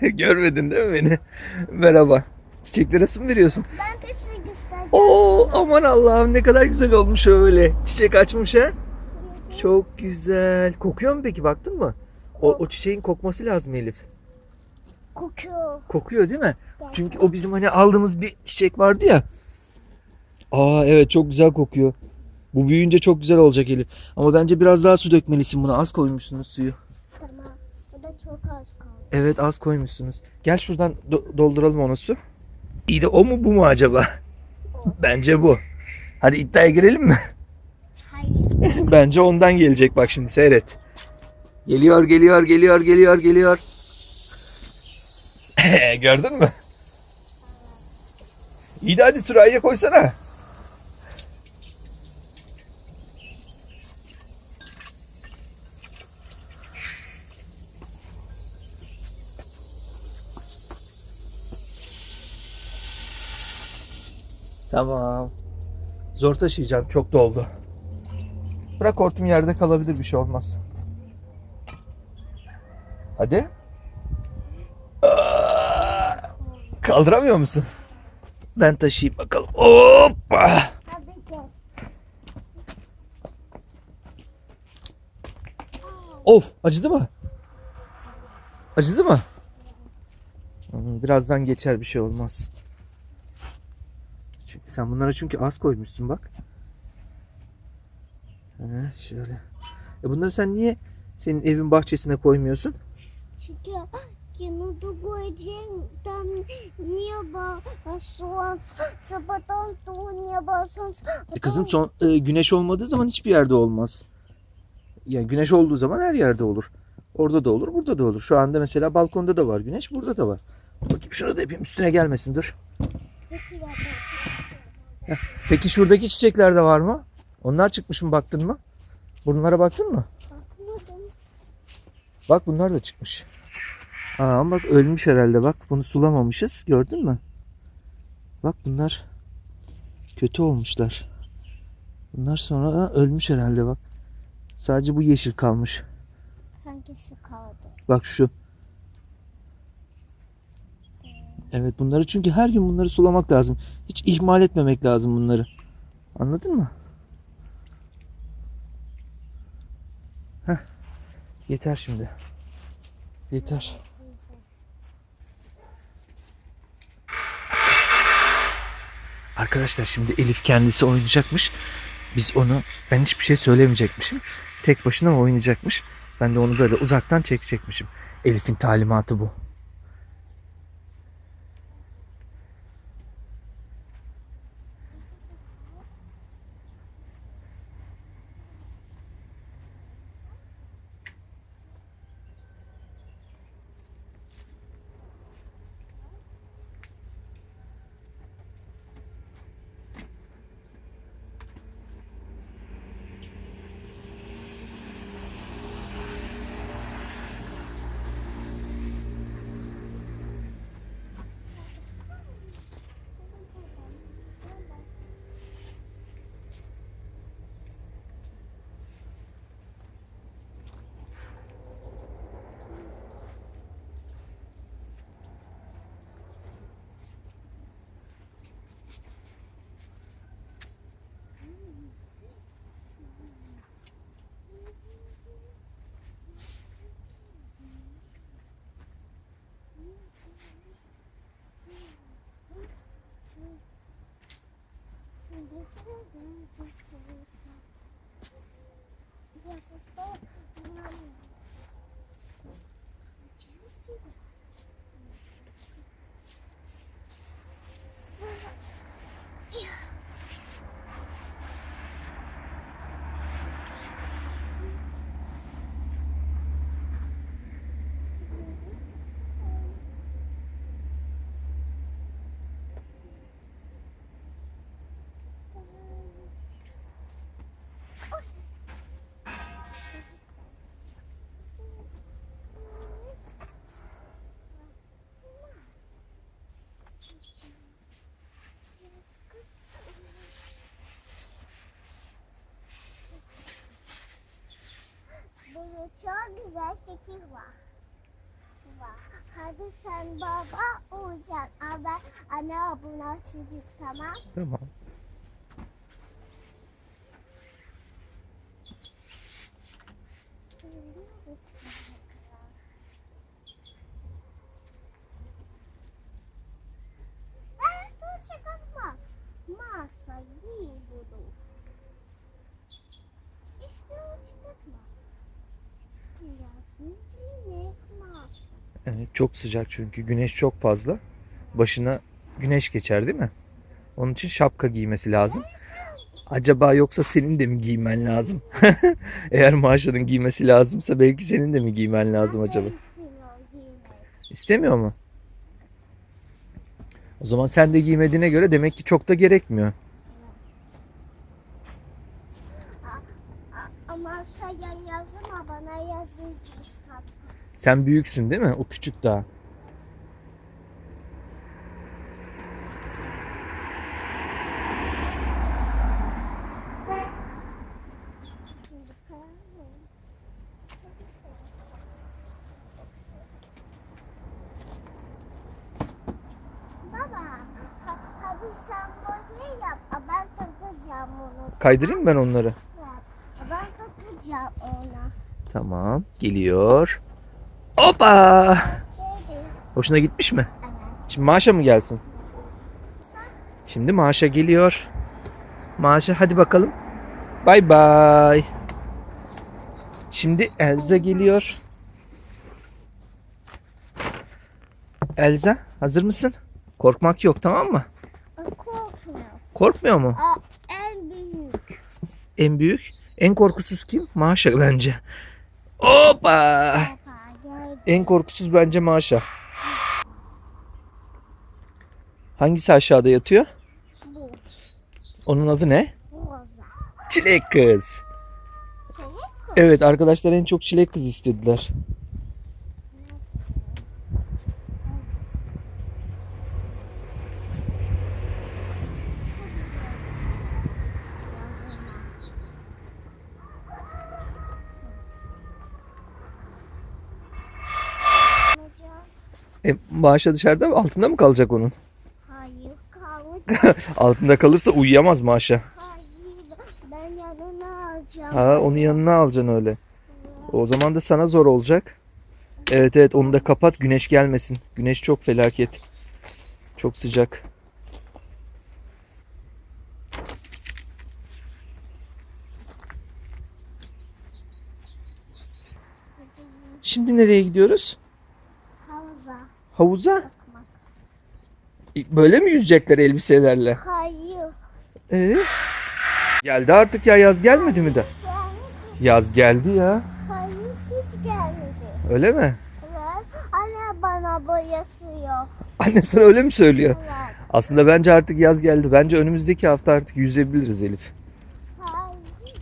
Görmedin değil mi beni? Merhaba. Çiçeklere su mu veriyorsun? Ben size göstereceğim. Oo aman Allah'ım ne kadar güzel olmuş öyle. Çiçek açmış ha. Çok güzel. Kokuyor mu peki baktın mı? O, o çiçeğin kokması lazım Elif. Kokuyor. Kokuyor değil mi? Çünkü o bizim hani aldığımız bir çiçek vardı ya. Aa evet çok güzel kokuyor. Bu büyüyünce çok güzel olacak Elif. Ama bence biraz daha su dökmelisin buna. Az koymuşsunuz suyu. Tamam. Çok az kaldı. Evet az koymuşsunuz. Gel şuradan do- dolduralım ona su. İyi de o mu bu mu acaba? Bence bu. Hadi iddiaya girelim mi? Hayır. Bence ondan gelecek bak şimdi seyret. Geliyor geliyor geliyor geliyor geliyor. Gördün mü? İyi de hadi sürahiye koysana. Tamam. Zor taşıyacağım. Çok doldu. Bırak hortum yerde kalabilir bir şey olmaz. Hadi. Kaldıramıyor musun? Ben taşıyayım bakalım. Hoppa. Of acıdı mı? Acıdı mı? Hmm, Birazdan geçer bir şey olmaz. Çünkü sen bunlara çünkü az koymuşsun bak. He, şöyle. E bunları sen niye senin evin bahçesine koymuyorsun? Çünkü yanında koyacağından niye basıyorsun? Çabadan doğu niye basıyorsun? E kızım son e, güneş olmadığı zaman hiçbir yerde olmaz. Yani güneş olduğu zaman her yerde olur. Orada da olur, burada da olur. Şu anda mesela balkonda da var güneş, burada da var. Bakayım şunu da yapayım üstüne gelmesin dur. Peki Peki şuradaki çiçekler de var mı? Onlar çıkmış mı baktın mı? Bunlara baktın mı? Bakmadım. Bak bunlar da çıkmış. Aa, ama bak ölmüş herhalde bak. Bunu sulamamışız. Gördün mü? Bak bunlar kötü olmuşlar. Bunlar sonra ölmüş herhalde bak. Sadece bu yeşil kalmış. Hangisi kaldı? Bak şu. Evet bunları çünkü her gün bunları sulamak lazım. Hiç ihmal etmemek lazım bunları. Anladın mı? Heh. Yeter şimdi. Yeter. Arkadaşlar şimdi Elif kendisi oynayacakmış. Biz onu ben hiçbir şey söylemeyecekmişim. Tek başına oynayacakmış. Ben de onu böyle uzaktan çekecekmişim. Elif'in talimatı bu. Benim çok güzel fikir var. Var. Hadi sen baba olacaksın. Ama anne buna çocuk tamam. Tamam. Ben bunu. İşte o çıkartma. Yazın giyinek masa. Evet çok sıcak çünkü güneş çok fazla. Başına güneş geçer değil mi? Onun için şapka giymesi lazım. Acaba yoksa senin de mi giymen lazım? Eğer Maşa'nın giymesi lazımsa belki senin de mi giymen lazım acaba? İstemiyor mu? O zaman sen de giymediğine göre demek ki çok da gerekmiyor. Sen yazma bana çıkart. Sen büyüksün değil mi? O küçük daha. Kaydırayım mı ben onları? Yap. Ha, Ben takacağım ona. Tamam. Geliyor. Hoppa! Hoşuna gitmiş mi? Şimdi Maşa mı gelsin? Şimdi Maşa geliyor. Maşa hadi bakalım. Bay bay. Şimdi Elza geliyor. Elza hazır mısın? Korkmak yok tamam mı? korkmuyor. Korkmuyor mu? Aa, en büyük. En büyük, en korkusuz kim? Maşa bence. Hoppa! En korkusuz bence Maşa. Hangisi aşağıda yatıyor? Bu. Onun adı ne? Roza. Çilek kız. Şey Evet arkadaşlar en çok çilek kız istediler. E, Maşa dışarıda mı? Altında mı kalacak onun? Hayır kalmadı. Altında kalırsa uyuyamaz Maşa. Hayır ben yanına alacağım. Ha onu yanına alacaksın öyle. O zaman da sana zor olacak. Evet evet onu da kapat güneş gelmesin. Güneş çok felaket. Çok sıcak. Şimdi nereye gidiyoruz? Havuza. Böyle mi yüzecekler elbiselerle? Hayır. Ee? Geldi artık ya yaz gelmedi mi de? Gelmedi. Yaz geldi ya. Hayır hiç gelmedi. Öyle mi? Evet. Anne bana boyası yok. Anne sana öyle mi söylüyor? Evet. Aslında bence artık yaz geldi. Bence önümüzdeki hafta artık yüzebiliriz Elif. Hayır.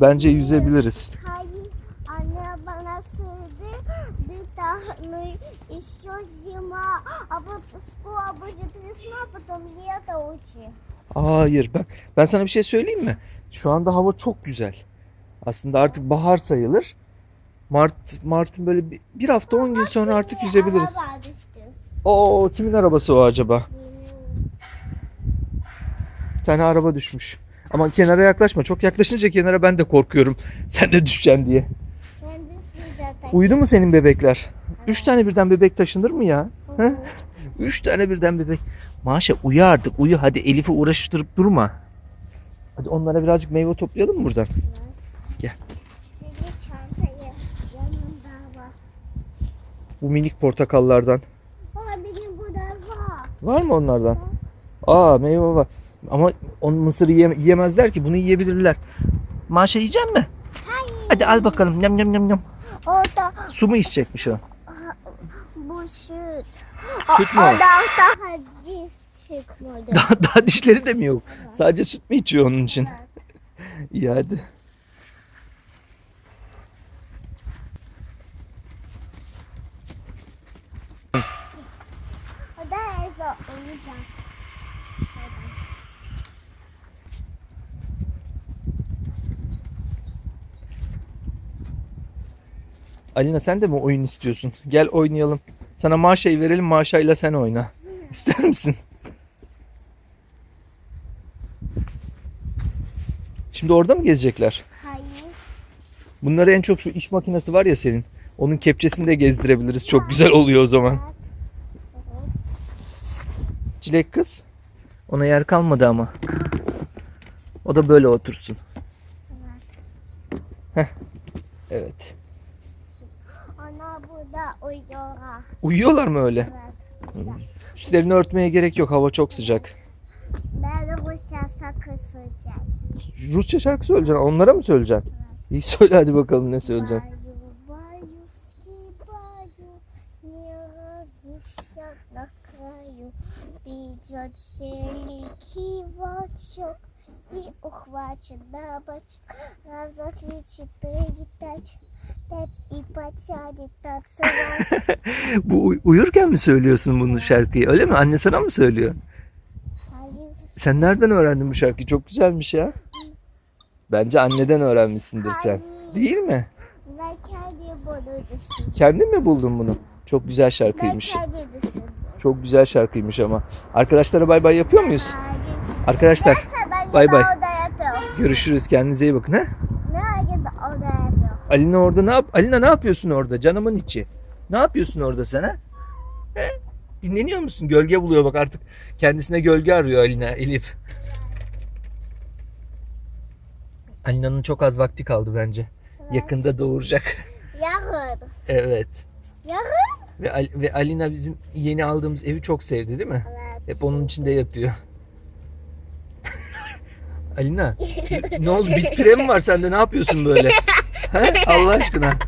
Bence yüzebiliriz. Hayır. Anne bana söyledi Bir tane istiyorsun ama школа будет весна, потом лето учи. Hayır ben ben sana bir şey söyleyeyim mi? Şu anda hava çok güzel. Aslında artık bahar sayılır. Mart Mart'ın böyle bir, bir hafta 10 gün sonra artık yüzebiliriz. Araba düştü. Oo kimin arabası o acaba? Benim. Bir tane araba düşmüş. Ama kenara yaklaşma. Çok yaklaşınca kenara ben de korkuyorum. Sen de düşeceksin diye. Ben düşmeyeceğim. Uyudu mu senin bebekler? Üç tane birden bebek taşınır mı ya? Üç tane birden bebek. Maşa uyu artık uyu. Hadi Elif'i uğraştırıp durma. Hadi onlara birazcık meyve toplayalım mı buradan? Gel. Bu minik portakallardan. Aa benim burada var. Var mı onlardan? Aa meyve var. Ama on mısırı yiye- yiyemezler ki. Bunu yiyebilirler. Maşa yiyecek mi? Hayır. Hadi al bakalım. Yam yam yam yam. Orada Su mu içecekmiş o? Bu süt. Süt mü O o? da daha diş çıkmadı. Daha, daha dişleri de mi yok? Sadece süt mü içiyor onun için? İyi hadi. O da Ezo olacak. Alina sen de mi oyun istiyorsun? Gel oynayalım. Sana Maşa'yı verelim Maşa'yla sen oyna. İster misin? Şimdi orada mı gezecekler? Hayır. Bunları en çok şu iş makinesi var ya senin. Onun kepçesini de gezdirebiliriz. Çok güzel oluyor o zaman. Çilek kız. Ona yer kalmadı ama. O da böyle otursun. Heh. Evet. Ana burada uyuyorlar. Uyuyorlar mı öyle? Evet. Üstlerini örtmeye gerek yok. Hava çok sıcak. Ben de Rusça şarkı söyleyeceğim. Rusça şarkı söyleyeceksin. Onlara mı söyleyeceksin? İyi söyle hadi bakalım ne söyleyeceksin. Баю, баю, скибаю, не разыщет на краю. Придет селикий волчок и ухватит на бочок. Раз, два, три, четыре, пять. Bu uyurken mi söylüyorsun bunu şarkıyı? Öyle mi? Anne sana mı söylüyor? Sen nereden öğrendin bu şarkıyı? Çok güzelmiş ya. Bence anneden öğrenmişsindir sen. Değil mi? Kendim. Kendin mi buldun bunu? Çok güzel şarkıymış. Çok güzel şarkıymış ama. Arkadaşlara bay bay yapıyor muyuz? Arkadaşlar bay bay. Görüşürüz. Kendinize iyi bakın ha. Alina orada ne yap? Alina ne yapıyorsun orada? Canımın içi. Ne yapıyorsun orada sen ha? He? Dinleniyor musun? Gölge buluyor bak artık. Kendisine gölge arıyor Alina, Elif. Alina'nın çok az vakti kaldı bence. Yakında doğuracak. Yarın. evet. Yarın? Ve, Al- ve Alina bizim yeni aldığımız evi çok sevdi değil mi? Evet. Hep onun içinde yatıyor. Alina ne oldu? Bit pire mi var sende? Ne yapıyorsun böyle? He? Allah aşkına.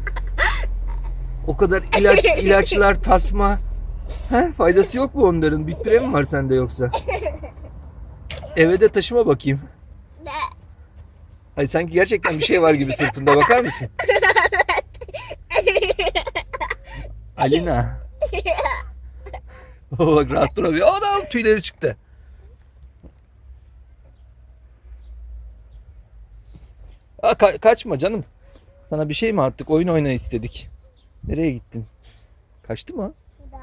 O kadar ilaç, ilaçlar, tasma. He? Faydası yok mu onların? Bit pire mi var sende yoksa? Eve de taşıma bakayım. Ay sanki gerçekten bir şey var gibi sırtında bakar mısın? Alina. Bak rahat duramıyor. Adam tüyleri çıktı. Aa, ka- kaçma canım. Sana bir şey mi attık? Oyun oyna istedik. Nereye gittin? Kaçtı mı? Da.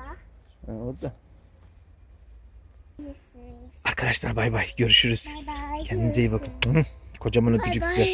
Ha, orada. Arkadaşlar bay bay. Görüşürüz. Bye bye. Kendinize iyi bakın. Kocaman öpücük Bay size. bay.